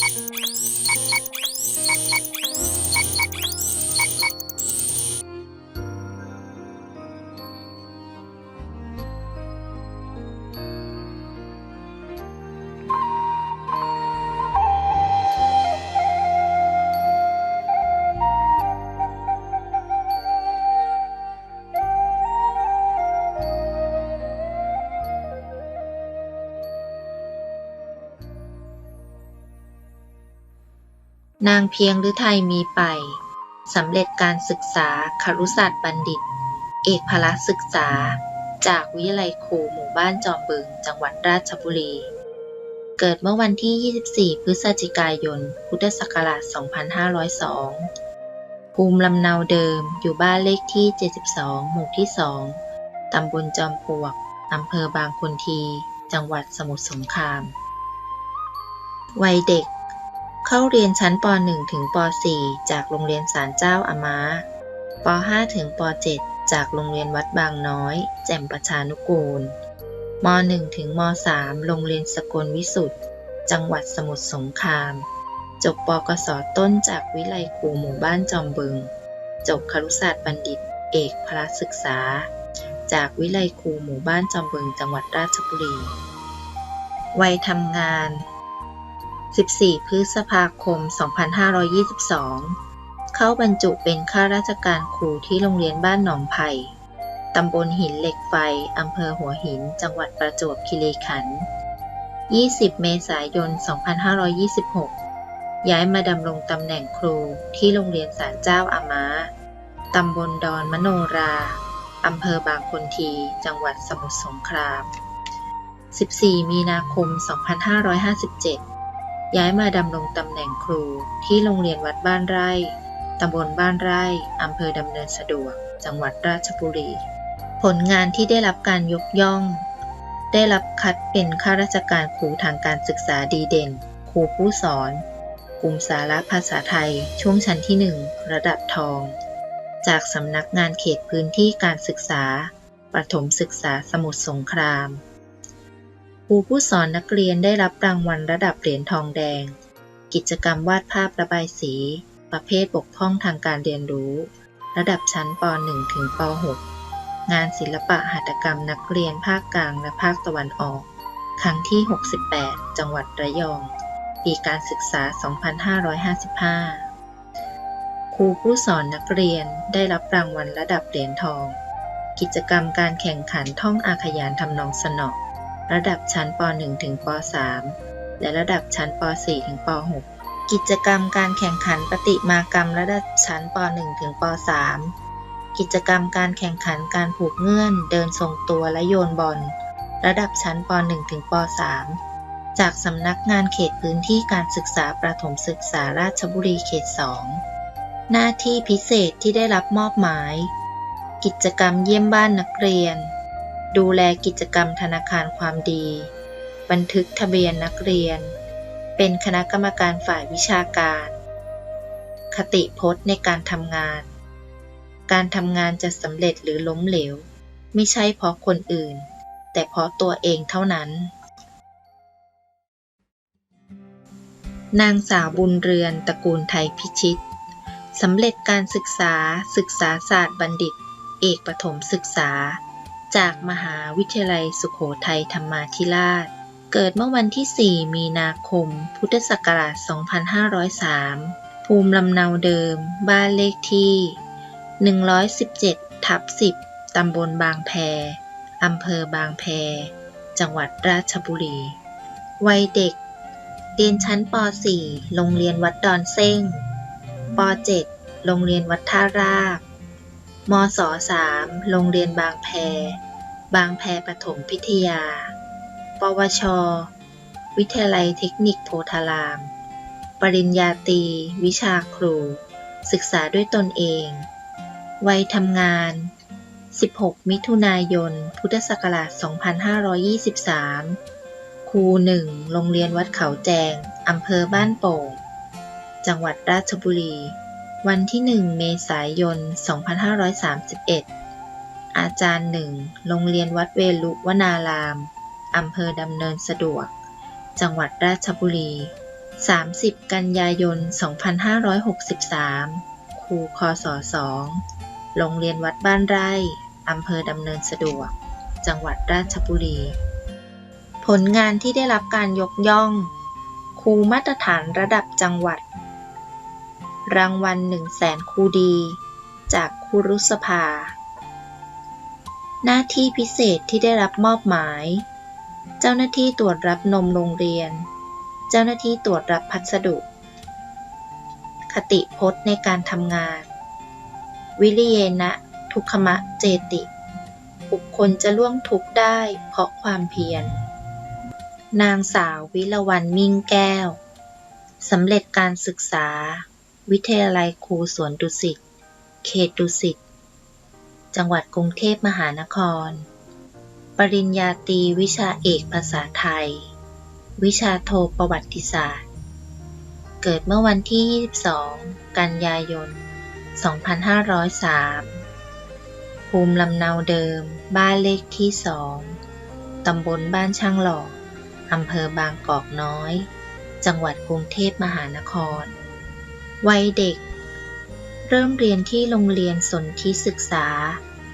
Música นางเพียงฤทัยมีไป สำเร็จการศึกษาครุศาสตร์บัณฑิต เอกพละศึกษา จากวิทยาลัยครูหมู่บ้านจอมบึง จังหวัดราชบุรี เกิดเมื่อวันที่ 24 พฤศจิกายน พุทธศักราช 2502 ภูมิลำเนาเดิมอยู่บ้านเลขที่ 72 หมู่ที่ 2 ตำบลจอมปลวก อำเภอบางคนที จังหวัดสมุทรสงคราม วัยเด็ก เข้าเรียนชั้นป .1 ถึงป .4 จากโรงเรียนศาลเจ้าอามาป .5 ถึงป .7 จากโรงเรียนวัดบางน้อย แจ่มประชานุกูลม .1 ถึงม .3 โรงเรียนสกลวิสุทธ์จังหวัดสมุทรสงคราม จบปกสต้นจากวิไลครูหมู่บ้านจอมบึง จบครุศาสตร์บัณฑิต เอกพละศึกษา จากวิไลครูหมู่บ้านจอมบึงจังหวัดราชบุรี วัยทำงาน 14 พฤษภาคม 2522 เข้าบรรจุเป็นข้าราชการครูที่โรงเรียนบ้านหนองไผ่ตำบลหินเหล็กไฟ อำเภอหัวหิน จังหวัดประจวบคีรีขันธ์ 20 เมษายน 2526 ย้ายมาดำรงตำแหน่งครูที่โรงเรียนศาลเจ้าอามาตำบลดอนมโนรา อำเภอบางคนที จังหวัดสมุทรสงคราม 14 มีนาคม 2557 ย้ายมาดำรงตำแหน่งครูที่โรงเรียนวัดบ้านไร่ ตำบลบ้านไร่ อำเภอดำเนินสะดวก จังหวัดราชบุรี ผลงานที่ได้รับการยกย่อง ได้รับคัดเป็นข้าราชการครูทางการศึกษาดีเด่น ครูผู้สอน กลุ่มสาระภาษาไทย ช่วงชั้นที่ 1 ระดับทอง จากสำนักงานเขตพื้นที่การศึกษา ประถมศึกษาสมุทรสงคราม ครูผู้สอนนักเรียนได้รับรางวัลระดับเหรียญทองแดง กิจกรรมวาดภาพระบายสี ประเภทบกพร่องทางการเรียนรู้ ระดับชั้นป .1 ถึงป .6 งานศิลปะหัตถกรรมนักเรียนภาคกลางและภาคตะวันออก ครั้งที่ 68 จังหวัดระยอง ปีการศึกษา 2555 ครูผู้สอนนักเรียนได้รับรางวัลระดับเหรียญทอง กิจกรรมการแข่งขันท่องอาขยานทำนองสนอ ระดับชั้นป .1 ถึงป .3 และระดับชั้นป .4 ถึงป .6 กิจกรรมการแข่งขันประติมากรรมระดับชั้นป .1 ถึงป .3 กิจกรรมการแข่งขันการผูกเงื่อน เดินทรงตัวและโยนบอล ระดับชั้นป .1 ถึงป .3 จากสำนักงานเขตพื้นที่การศึกษาประถมศึกษาราชบุรีเขต 2 หน้าที่พิเศษที่ได้รับมอบหมาย กิจกรรมเยี่ยมบ้านนักเรียน ดูแลกิจกรรมธนาคารความดี บันทึกทะเบียนนักเรียน เป็นคณะกรรมการฝ่ายวิชาการ คติพจน์ในการทำงาน การทำงานจะสำเร็จหรือล้มเหลว ไม่ใช่เพราะคนอื่น แต่เพราะตัวเองเท่านั้น นางสาวบุญเรือนตระกูลไทยพิชิตสำเร็จการศึกษาศึกษาศาสตร์บัณฑิต เอกประถมศึกษา จากมหาวิทยาลัยสุขโขทัยธรรมาธิราช เกิดเมื่อวันที่ 4 มีนาคม พุทธศักราช 2503 ภูมิลำเนาเดิม บ้านเลขที่ 117 ทับ 10 ตำบลบางแพ อำเภอบางแพ จังหวัดราชบุรี วัยเด็ก เรียนชั้นป .4 โรงเรียนวัดดอนเซ้งป .7 โรงเรียนวัดท่าราบมศ 3 โรงเรียนบางแพ บางแพประถมพิทยา ปวช วิทยาลัยเทคนิคโพธาราม ปริญญาตรี วิชาครู ศึกษาด้วยตนเอง วัยทำงาน 16 มิถุนายน พุทธศักราช 2523 ครูหนึ่งโรงเรียนวัดเขาแจง อำเภอบ้านโป่ง จังหวัดราชบุรี วันที่ 1 เมษายน 2531 อาจารย์หนึ่ง โรงเรียนวัดเวลุวนาราม อำเภอดำเนินสะดวก จังหวัดราชบุรี 30 กันยายน 2563 ครูคศ2โรงเรียนวัดบ้านไร่ อำเภอดำเนินสะดวก จังหวัดราชบุรี ผลงานที่ได้รับการยกย่อง ครูมาตรฐานระดับจังหวัด รางวัล1 0 0 0 0แสนครูดี จากครูรุษภา หน้าที่พิเศษที่ได้รับมอบหมาย เจ้าหน้าที่ตรวจรับนมโรงเรียน เจ้าหน้าที่ตรวจรับพัสดุ คติพจน์ในการทำงาน วิริเยนะ ทุกขมะเจติ บุคคลจะล่วงทุกข์ได้เพราะความเพียร นางสาววิลวันมิ่งแก้ว สำเร็จการศึกษา วิทยาลัยครูสวนดุสิต เขตดุสิต จังหวัดกรุงเทพมหานคร ปริญญาตรีวิชาเอกภาษาไทย วิชาโทประวัติศาสตร์ เกิดเมื่อวันที่ 22 กันยายน 2503 ภูมิลำเนาเดิม บ้านเลขที่ 2 ตำบลบ้านช่างหล่ออำเภอบางกอกน้อย จังหวัดกรุงเทพมหานคร วัยเด็ก ริ่มเรียนที่โรงเรียนสนธิศึกษา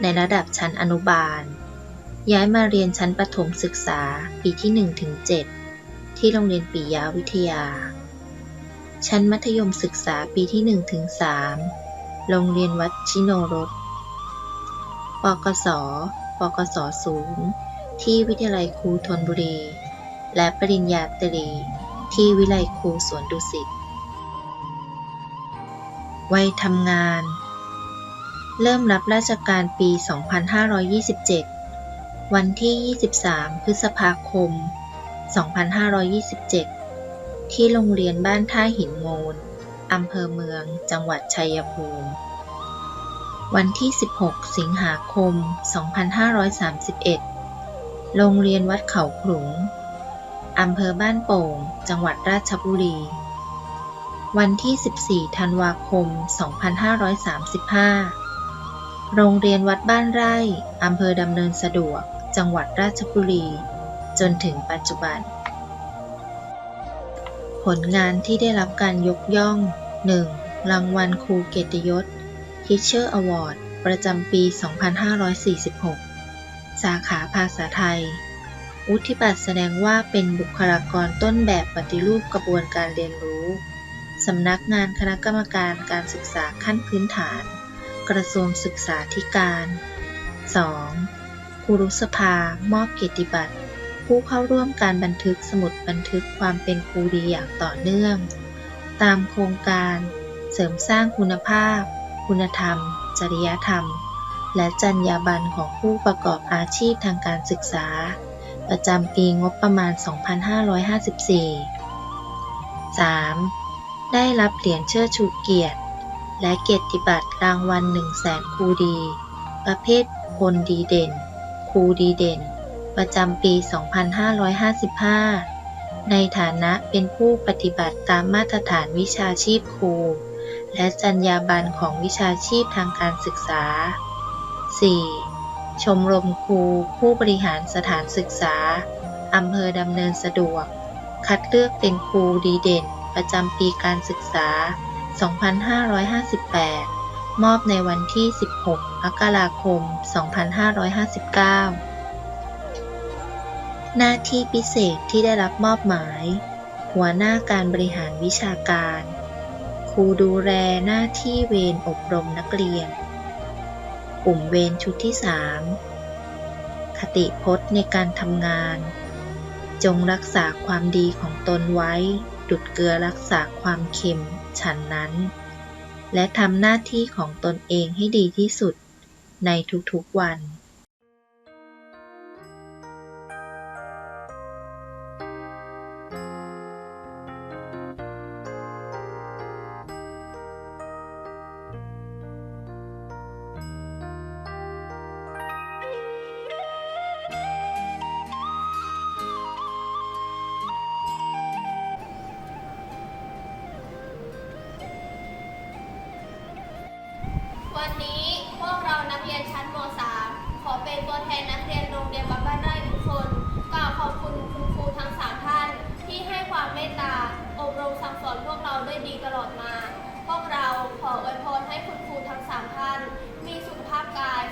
ในระดับชั้นอนุบาล ย้ายมาเรียนชั้นประถมศึกษาปีที่1ถึง7ที่โรงเรียนปิยาวิทยา ชั้นมัธยมศึกษาปีที่1ถึง3โรงเรียนวัดชิโนรสปกส ปกสสูงที่วิทยาลัยครูธนบุรี และปริญญาตรี ที่วิไลครูสวนดุสิต วัยทำงาน เริ่มรับราชการปี 2527 วันที่ 23 พฤษภาคม 2527 ที่โรงเรียนบ้านท่าหินโงนอำเภอเมือง จังหวัดชัยภูมิ วันที่ 16 สิงหาคม 2531 โรงเรียนวัดเขาขลุงอำเภอบ้านโป่ง จังหวัดราชบุรี วันที่ 14 ธันวาคม 2535 โรงเรียนวัดบ้านไร่ อำเภอดำเนินสะดวก จังหวัดราชบุรี จนถึงปัจจุบัน ผลงานที่ได้รับการยกย่อง 1. รางวัลครูเกียรติยศ Teacher Award ประจำปี 2546 สาขาภาษาไทย วุฒิบัตรแสดงว่าเป็นบุคลากรต้นแบบปฏิรูปกระบวนการเรียนรู้ สำนักงานคณะกรรมการการศึกษาขั้นพื้นฐาน กระทรวงศึกษาธิการ 2. ครูรุษภามอบเกียรติบัตร ผู้เข้าร่วมการบันทึกสมุดบันทึกความเป็นครูดีอย่างต่อเนื่อง ตามโครงการเสริมสร้างคุณภาพ คุณธรรม จริยธรรม และจรรยาบรรณของผู้ประกอบอาชีพทางการศึกษา ประจำปีงบประมาณ 2554 3. ได้รับเหรียญเชิดชูเกียรติ และเกียรติบัตรรางวัล1 0 0 0 0แสนครูดี ประเภทคนดีเด่น ครูดีเด่น ประจำปี 2555 ในฐานะเป็นผู้ปฏิบัติตามมาตรฐานวิชาชีพครู และจรรยาบรรณของวิชาชีพทางการศึกษา 4. ชมรมครูผู้บริหารสถานศึกษา อำเภอดำเนินสะดวก คัดเลือกเป็นครูดีเด่น ประจำปีการศึกษา 2558 มอบในวันที่ 16 มกราคม 2559 หน้าที่พิเศษที่ได้รับมอบหมาย หัวหน้าการบริหารวิชาการ ครูดูแลหน้าที่เวรอบรมนักเรียน กลุ่มเวรชุดที่ 3 คติพจน์ในการทำงานจงรักษาความดีของตนไว้ ดุดเกลือรักษาความเค็มฉันนั้น และทำหน้าที่ของตนเองให้ดีที่สุดในทุกๆวัน วันนี้พวกเรานักเรียนชั้นม .3 ขอเป็นตัวแทนนักเรียนโรงเรียนวัดบ้านไร่ทุกคนกล่าวขอบคุณคุณครูทั้ง3ท่าน ที่ให้ความเมตตาอบรมสั่งสอนพวกเราได้ดีตลอดมา พวกเราขออวยพรให้คุณครูทั้งสามท่าน มีสุขภาพกาย